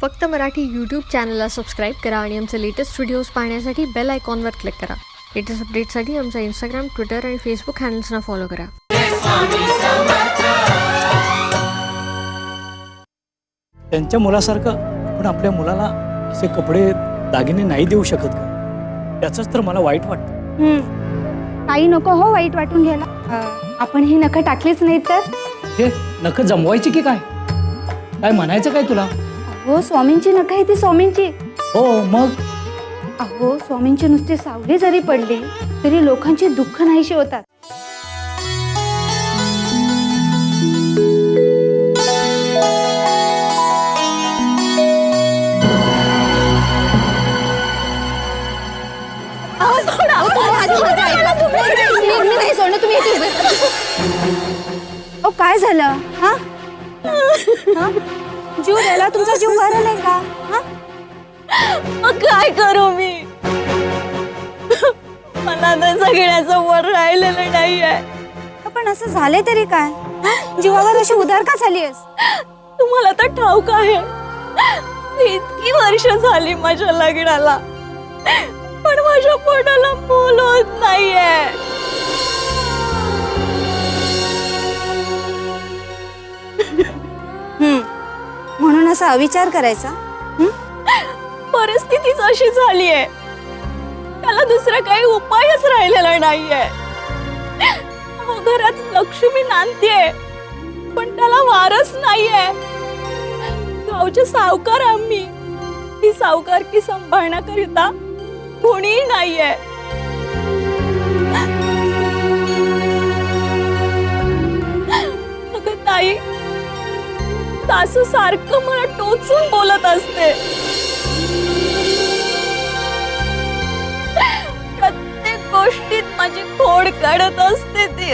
फक्त मराठी यूट्यूब चॅनलला सबस्क्राईब करा आणि आमचे लेटेस्ट व्हिडिओज पाहण्यासाठी बेल आयकॉनवर क्लिक करा. लेटेस्ट अपडेटसाठी आमचा इंस्टाग्राम ट्विटर आणि फेसबुक हँडल्सना फॉलो करा. त्यांच्या मुलासारखं आपण आपल्या मुलाला असे कपडे दागिने नाही देऊ शकत का? त्याचंच तर मला वाईट वाटतं. हम्म. ताई नको हो वाईट वाटून घ्यायला. आपण ही नखं टाकलीच नाही तर? हे नख जमवायची की काय? काय म्हणायचं काय तुला? हो स्वामींची नखं आहे ती स्वामींची. हो मग? अहो स्वामींची नुसती सावली जरी पडली तरी लोकांची दुःख नाहीशी होतात. अहो काय झालं? हा? हा? जीव द्यायला तुमचा जीव भरलाय का? हा? मग काय करू मी? मला तर सगळ्याचं वर राहिलेलं नाहीये. पण असं झालंय तरी काय? हा? जीवावर अशी उदार का झालीयस तुम्हाला तर ठाऊक आहे. इतकी वर्ष झाली माझ्या लग्नाला. पण माझ्या पोटाला मूल होत नाहीये. म्हणून असा अविचार करायचा? परिस्थितीच अशी आहे त्याला दुसरा काही उपायच राहिलेला नाहीये. अहो, घरात लक्ष्मी नांदतीये पण त्याला वारस नाहीये. गावचे सावकार आम्ही. ही सावकारकी सांभाळण्याकरिता कोणीही नाहीये. अगं ताई सासू सारखं मला टोचून बोलत असते. प्रत्येक गोष्टीत माझी खोड काढत असते ती.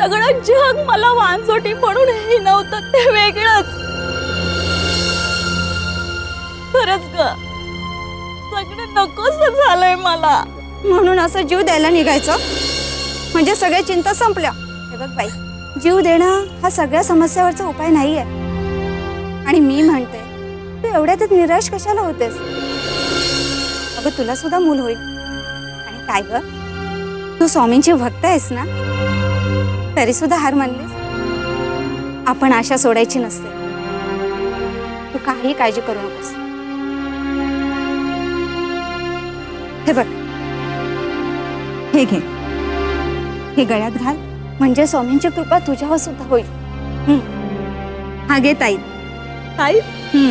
सगळं जग मला वांजोटी म्हणून हिनवतं ते वेगळंच. खरंच ग सगळं नकोस झालंय मला. म्हणून असं जीव द्यायला निघायचं? म्हणजे सगळ्या चिंता संपल्या. हे बघ बाई. जीव देणं हा सगळ्या समस्यावरचा उपाय नाहीये. आणि मी म्हणते तू एवढ्यातच निराश कशाला होतेस? अगं तुला सुद्धा मूल होईल. आणि काय ग? तू स्वामींची भक्त आहेस ना? तरी सुद्धा हार मानलीस? आपण आशा सोडायची नसते. तू काही काळजी करू नकोस. हे बघ. हे घे. हे गळ्यात घाल. म्हणजे स्वामींची कृपा तुझ्यावर सुद्धा होईल. हं. हा घे ताई. ताई? हं.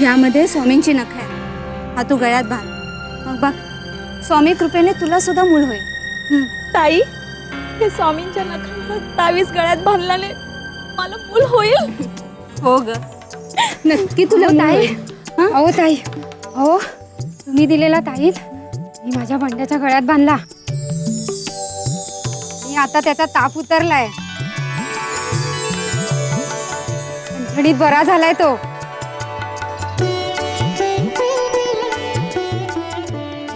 यामध्ये स्वामींची नख आहे. हा तू गळ्यात बांध. मग बघ स्वामी कृपेने तुला सुद्धा मूल होईल. हं. ताई हे स्वामींच्या नखांचं तावीज गळ्यात बांधल्याने मला मूल होईल? हो ग. नक्की तुला ताई. हं? ताई. अहो तुम्ही दिलेला ताईत मी माझ्या भांड्याच्या गळ्यात बांधला. आता त्याचा ताप उतरलाय. झणीत बरा झालाय तो.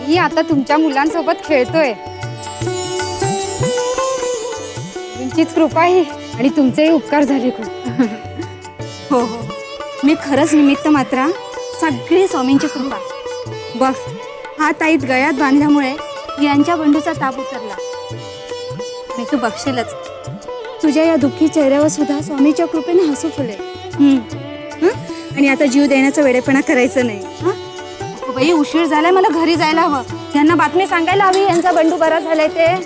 मी आता तुमच्या मुलांसोबत खेळतोय. तुमचीच कृपा ही आणि तुमचेही उपकार झाले खूप. हो हो. मी खरंच निमित्त मात्र सगळी स्वामींची कृपा. बघ हा ताईत गळ्यात बांधल्यामुळे यांच्या बंडूचा ताप उतरला. आणि तू बघशीलच. तुझ्या या दुःखी चेहऱ्यावर सुद्धा स्वामीच्या कृपेने हसू फुले हं? आणि आता जीव देण्याचा वेडेपणा करायचं नाही. हं? बाई उशीर झालाय मला घरी जायला हवं. यांना बातमी सांगायला हवी यांचा बंडू बरा झालाय ते.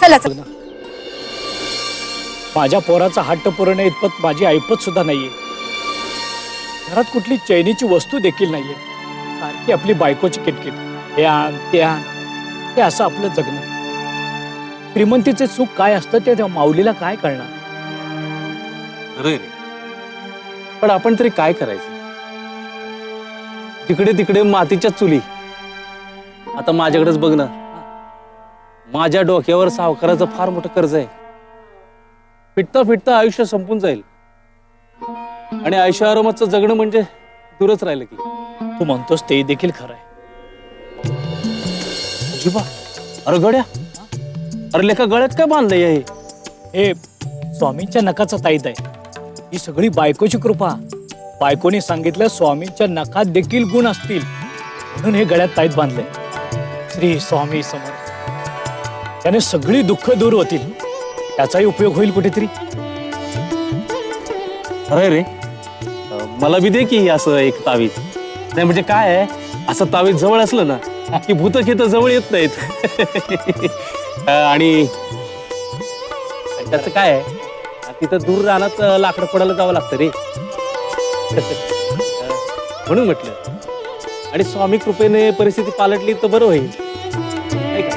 चला चला. माझ्या पोराचा हट्ट पुरवण्या इतपत माझी ऐपत सुद्धा नाहीये. घरात कुठली चैनीची वस्तू देखील नाहीये. सारखी आपली बायकोची किटकिट. हे आण ते आण. हे असं आपलं जगणं. श्रीमंतीचे सुख काय असतं ते त्या माऊलीला काय कळणार? खरंय रे. पण आपण तरी काय करायचं? तिकडे तिकडे मातीच्या चुली. आता माझ्याकडेच बघ ना. माझ्या डोक्यावर सावकाराचं फार मोठं कर्ज आहे. फिटता फिटता आयुष्य संपून जाईल. आणि आयुष्याआरामाचं जगणं म्हणजे दूरच राहिलं की. तू म्हणतोस ते देखील खरं आहे. अजिबा अरे गड्या अरे लेखा गळ्यात काय बांधलंय हे? हे स्वामींच्या नखाचा ताईत आहे. ही सगळी बायकोची कृपा. बायकोने सांगितलं स्वामींच्या नखात देखील गुण असतील. म्हणून हे गळ्यात ताईत बांधले श्री स्वामी समर्थ. त्याने सगळी दुःख दूर होतील. त्याचाही उपयोग होईल कुठेतरी. अरे रे मला बी दे की असं एक तावीज नाही म्हणजे काय आहे? असं तावीज जवळ असलं ना की भूत खेत जवळ येत नाहीत. अं, आणि त्याचं काय आहे? तिथं दूर रानात अं, लाकडं पडायला जावं लागतं रे. अं, म्हणून म्हटलं. आणि स्वामी कृपेने परिस्थिती पालटली तर बरं होईल. नाही का?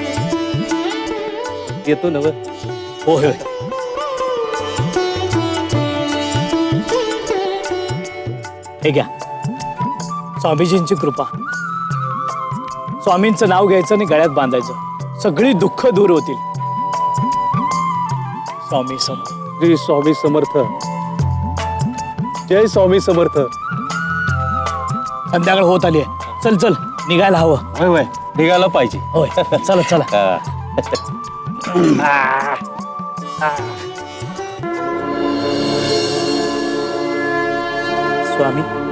येतो नव. होय होय. हे घ्या. स्वामीजींची कृपा. स्वामींचं नाव घ्यायचं आणि गळ्यात बांधायचं. सगळी दुःख दूर होतील. स्वामी समर्थ. श्री स्वामी समर्थ. जय स्वामी समर्थ. संध्याकाळ होत आली आहे. चल चल निघायला हवं. होय होय. निघायला पाहिजे. होय. चला चला. स्वामी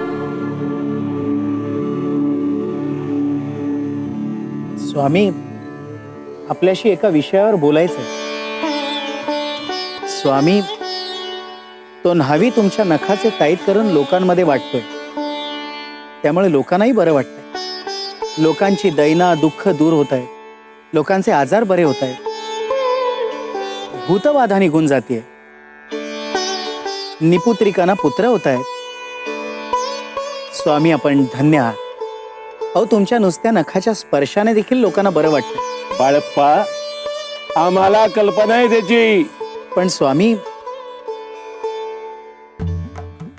स्वामी आपल्याशी एका विषयावर बोलायचंय. स्वामी तो न्हावी तुमच्या नखाचे ताईत करून लोकांमध्ये वाटतोय. त्यामुळे लोकांनाही बरं वाटतंय. लोकांची दैना दुःख दूर होत आहे लोकांचे आजार बरे होत आहेत भूतबाधा निघून जाते निपुत्रिकांना पुत्र होत आहेत स्वामी आपण धन्य आहात. अहो तुमच्या नुसत्या नखाच्या स्पर्शाने देखील लोकांना बरं वाटतं. बाळप्पा आम्हाला कल्पना आहे त्याची. पण स्वामी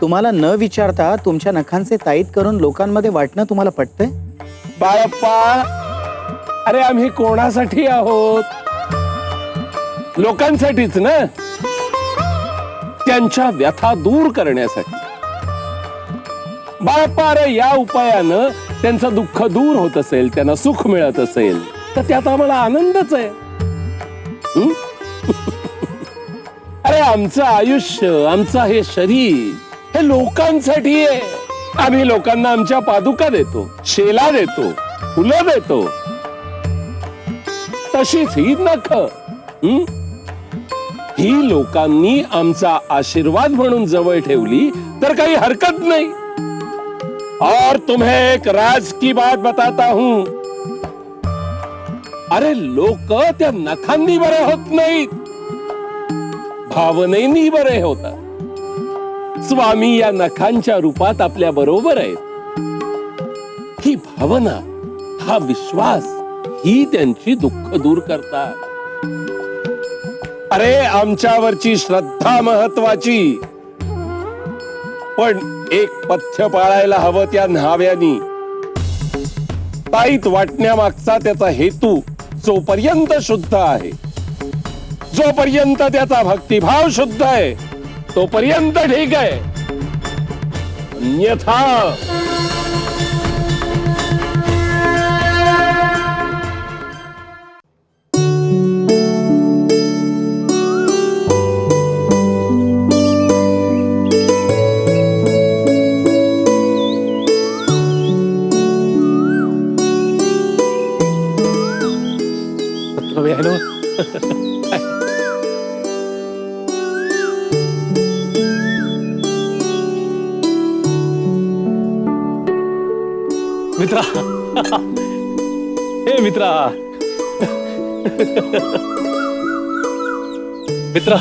तुम्हाला न विचारता तुमच्या नखांचे ताईत करून लोकांमध्ये वाटणं तुम्हाला पटतंय? बाळप्पा अरे आम्ही कोणासाठी आहोत? लोकांसाठीच ना? त्यांच्या व्यथा दूर करण्यासाठी. बाळप्पा अरे या उपायानं त्यांचं दुःख दूर होत असेल त्यांना सुख मिळत असेल तर त्यात आम्हाला आनंदच आहे. अरे आमचं आयुष्य आमचं हे शरीर हे लोकांसाठी आहे. आम्ही लोकांना आमच्या पादुका देतो शेला देतो फुलं देतो. तशीच ही नख ही लोकांनी आमचा आशीर्वाद म्हणून जवळ ठेवली तर काही हरकत नाही. और तुम्हें एक राज की बात बताता हूं। अरे लोक त्या नखांनी बरे होत नाहीत भावनेनी बरे होतात स्वामी या नखांच्या रूपात आपल्या बरोबर आहेत। ही भावना हा विश्वास ही त्यांची दुःख दूर करतात। अरे आमच्यावरची श्रद्धा महत्वाची। पण एक पथ्य पाळायला हवं त्या न्हाव्यानी. ताईत वाटण्यामागचा त्याचा हेतू जोपर्यंत शुद्ध आहे जोपर्यंत त्याचा भक्तिभाव शुद्ध आहे तोपर्यंत ठीक आहे. अन्यथा मित्रा. हे मित्रा. मित्रा.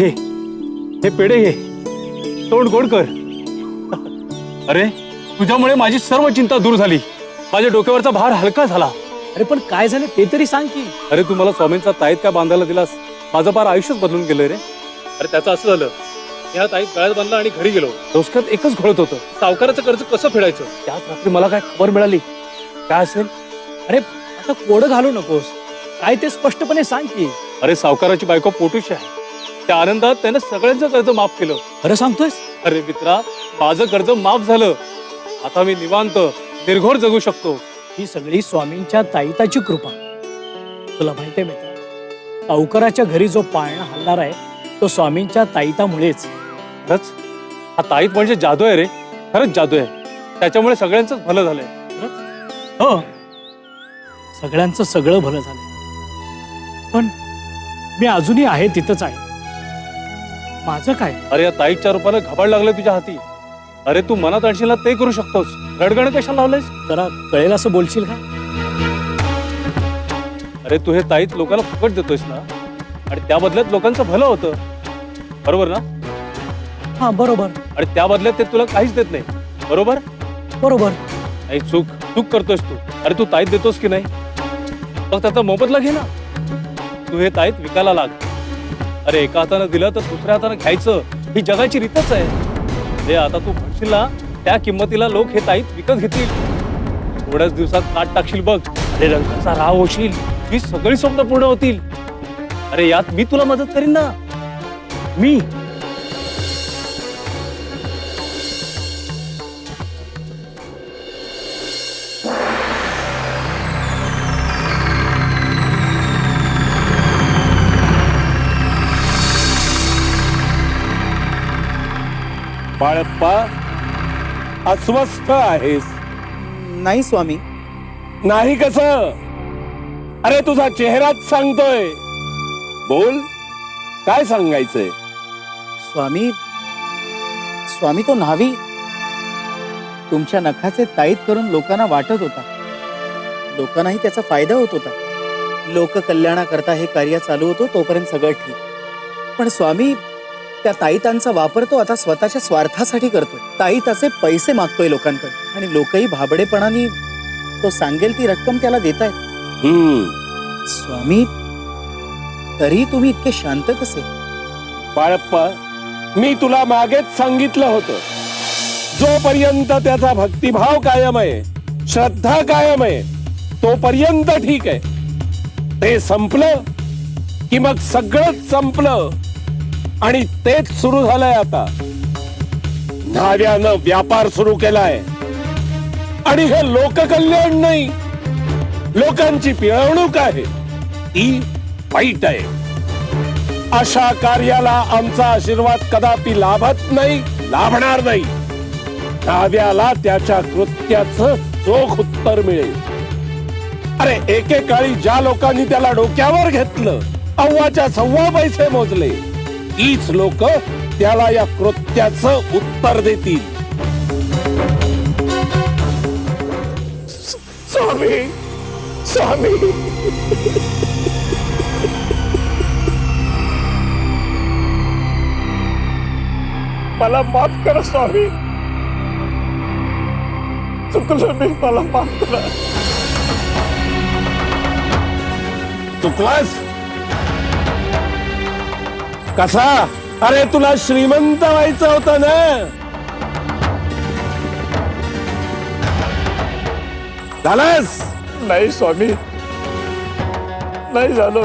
हे हे पेढे घे तोंड गोड कर. अरे तुझ्यामुळे माझी सर्व चिंता दूर झाली. माझ्या डोक्यावरचा भार हलका झाला. अरे पण काय झालं ते तरी सांग की. अरे तू मला स्वामींचा ताईत काय बांधायला दिलास? माझं फार आयुष्यच बदलून गेलं रे. अरे त्याचं असं झालं. या ताईत गळ्यात बांधला आणि घरी गेलो. डोसक्यात एकच घोळत होतं. सावकाराचं कर्ज कसं फेडायचं? त्याच रात्री मला काय खबर मिळाली? काय असेल? अरे आता कोडं घालू नकोस. काय ते स्पष्टपणे सांग की. अरे सावकाराची बायको पोटूशी आहे. त्या आनंदात त्यानं सगळ्यांचं कर्ज माफ केलं. खरं सांगतोयस? अरे मित्रा माझं कर्ज माफ झालं. आता मी निवांत निर्घोर जगू शकतो. ही सगळी स्वामींच्या ताईताची कृपा. तुला माहिती आहे मित्र सावकाराच्या घरी जो पाळणा हलणार आहे तो स्वामींच्या ताईतामुळेच. खरंच? हा ताईत म्हणजे जादू आहे रे. खरंच जादू आहे. त्याच्यामुळे सगळ्यांचंच भलं झालंय. हो. सगळ्यांचं सगळं भलं झालं पण मी अजूनही आहे तिथंच आहे. माझं काय? अरे या ताईच्या रूपानं घबाड लागलं तुझ्या हाती. अरे तू मनात आणशील ना ते करू शकतोस. रडगण कशाला लावलंयस? जरा कळेल असं बोलशील का? अरे तू हे ताईत लोकांना फुकट देतोयस ना? आणि त्या बदल्यात लोकांचं भलं होतं. बरोबर ना? हा बरोबर. आणि त्या बदल्यात ते तुला काहीच देत नाही. बरोबर? बरोबर. नाही चूक चूक करतोयस तू. अरे तू ताईत देतोस की नाही? मग त्याचा मोबदला घे ना. तू हे ताईत विकायला लाग. अरे एका हातानं दिलं तर दुसऱ्या हातानं घ्यायचं. ही जगाची रीतच आहे. अरे आता तू म्हणशील ना त्या किंमतीला लोक हे ताईत विकत घेतील. थोड्याच दिवसात काट टाकशील बघ. अरे रंगाचा राव होशील. ही सगळी स्वप्न पूर्ण होतील. अरे यात मी तुला मदत करीन ना. मी? बाळप्पा अस्वस्थ आहेस. नाही स्वामी. नाही कस? अरे तुझा चेहराच सांगतोय. बोल काय सांगायचंय? स्वामी स्वामी तो न्हावी. तुमच्या नखाचे ताईत करून लोकांना वाटत होता. लोकांनाही त्याचा फायदा होत होता. लोककल्याणाकरता हे कार्य चालू होतं तोपर्यंत सगळं ठीक. पण स्वामी त्या ताईतांचा वापर तो आता स्वतःच्या स्वार्थासाठी करतोय. ताईताचे पैसे मागतोय लोकांकडे. आणि लोकही भाबडेपणाने तो सांगेल ती रक्कम त्याला देतायत. हम्म. स्वामी तरी तुम्ही इतके शांत कसे? बाळप्पा मी तुला मागेच सांगितलं होतं. जोपर्यंत त्याचा भक्तिभाव कायम आहे श्रद्धा कायम आहे तोपर्यंत ठीक आहे. ते संपलं की मग सगळंच संपलं. आणि तेच सुरू झालंय आता. न्हाव्यानं व्यापार सुरू केलाय. आणि हे लोककल्याण नाही लोकांची पिळवणूक आहे. ती वाईट आहे. अशा कार्याला आमचा आशीर्वाद कदापि लाभत नाही लाभणार नाही. न्हाव्याला त्याच्या कृत्याचं चोख उत्तर मिळेल. अरे एकेकाळी ज्या लोकांनी त्याला डोक्यावर घेतलं अव्वाच्या सव्वा पैसे मोजले. तीच लोक त्याला या कृत्याचं उत्तर देतील. स्वामी स्वामी. मला माफ करा स्वामी. चुकलो मी मला माफ करा. चुकलास? कसा? अरे तुला श्रीमंत व्हायचं होतं ना? झालास? नाही स्वामी. नाही झालो.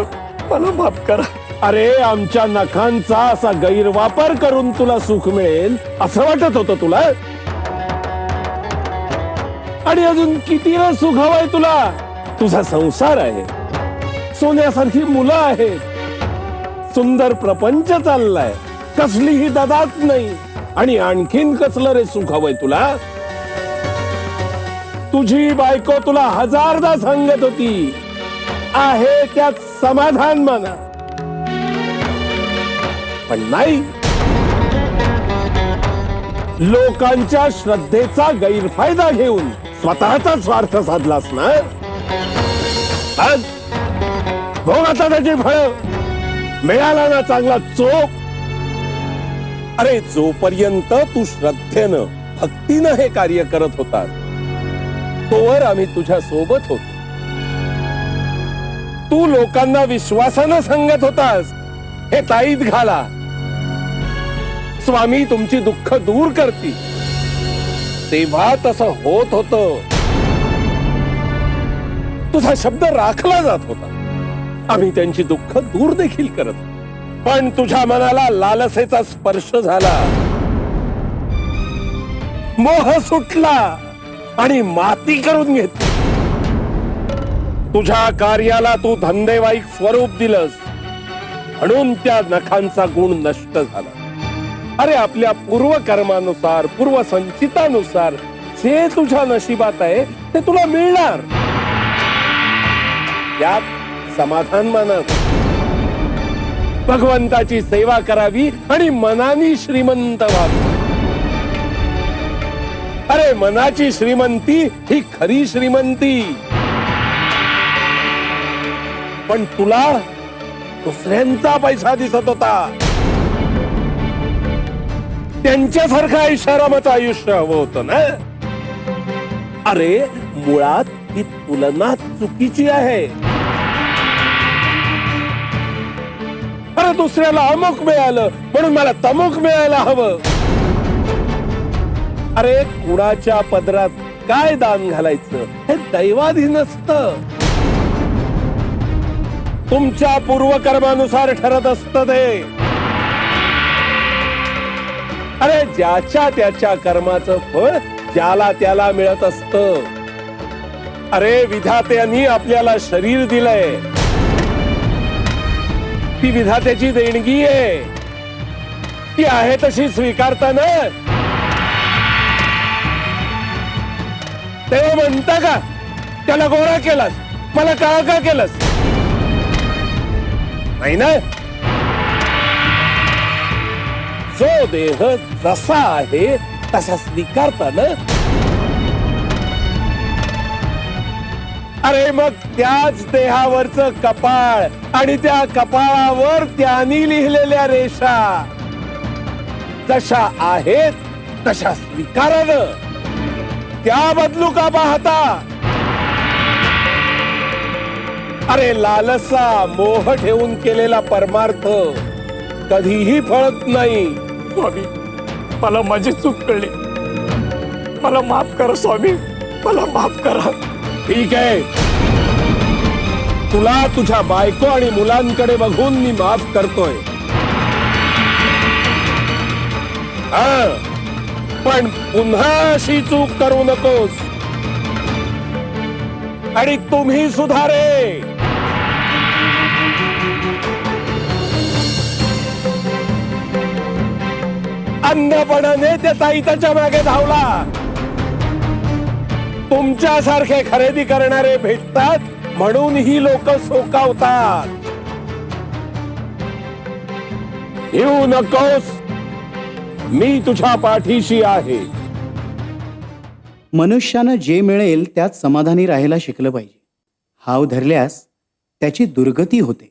मला माफ करा. अरे आमच्या नखांचा असा गैरवापर करून तुला सुख मिळेल असं वाटत होतं तुला? आणि अजून किती सुख हवंय तुला? तुझा संसार आहे. सोन्यासारखी मुलं आहेत. सुंदर प्रपंच चाललाय. कसलीही ददात नाही. आणि आणखीन कसलं रे सुख हवंय तुला? तुझी बायको तुला हजारदा सांगत होती. आहे त्यात समाधान माना पण नाही. लोकांच्या श्रद्धेचा गैरफायदा घेऊन स्वतःचा स्वार्थ साधलास ना? भोग आता त्याची फळ. मिळाला ना चांगला चोप. अरे जोपर्यंत तू श्रद्धेनं भक्तीनं हे कार्य करत होता तोवर आम्ही तुझ्या सोबत होतो. तू लोकांना विश्वासानं सांगत होतास हे ताईत घाला. स्वामी तुमची दुःख दूर करती तेव्हा तसं होत होत. तुझा शब्द राखला जात होता. आम्ही त्यांची दुःख दूर देखील करत पण तुझ्या मनाला लालसेचा स्पर्श झाला. मोह सुटला आणि माती करून घेतली. तुझ्या कार्याला तू धंदेवाईक स्वरूप दिलंस. म्हणून त्या नखांचा गुण नष्ट झाला. अरे आपल्या पूर्वकर्मानुसार पूर्वसंचितानुसार जे तुझ्या नशिबात आहे ते तुला मिळणार. त्यात समाधान मानावं. भगवंताची सेवा करावी आणि मनानी श्रीमंत व्हावी. अरे मनाची श्रीमंती ही खरी श्रीमंती. पण तुला दुसऱ्यांचा पैसा दिसत होता. त्यांच्यासारखं ऐशारामाचं आयुष्य हवं होतं ना? अरे मुळात ही तुलना चुकीची आहे. दुसऱ्याला अमुक मिळालं म्हणून मला तमुक मिळायला हवं. अरे कुणाच्या पदरात काय दान घालायचं? हे दैवाधीन असत तुमच्या पूर्वकर्मानुसार ठरत असत ते. अरे ज्याच्या त्याच्या कर्माचं फळ ज्याला त्याला मिळत असत. अरे विधात्यांनी आपल्याला शरीर दिलंय. ती विधात्याची देणगी आहे. ती आहे तशी स्वीकारताना तेव्हा म्हणता का त्याला गोरा केलास मला काळा का केलास? नाही ना? जो देह जसा आहे तसा स्वीकारता अरे मग त्याच देहावरच कपाळ आणि त्या कपाळावर त्यांनी लिहिलेल्या रेषा जशा आहेत तशा स्वीकारानं. त्या बदलू का पाहता? अरे लालसा मोह ठेवून केलेला परमार्थ कधीही फळत नाही. स्वामी मला माझी चूक कळली. मला माफ करा स्वामी. मला माफ करा. ठीक आहे. तुला तुझ्या बायको आणि मुलांकडे बघून मी माफ करतोय. पण पुन्हा अशी चूक करू नकोस. आणि तुम्ही सुधारे अंधपणाने त्या ताईताच्या मागे धावला. तुमच्यासारखे खरेदी करणारे भेटतात म्हणून ही लोक सोकावतात. येऊ नकोस. मी तुझ्या पाठीशी आहे. मनुष्यानं जे मिळेल त्यात समाधानी राहायला शिकलं पाहिजे. हाव धरल्यास त्याची दुर्गती होते.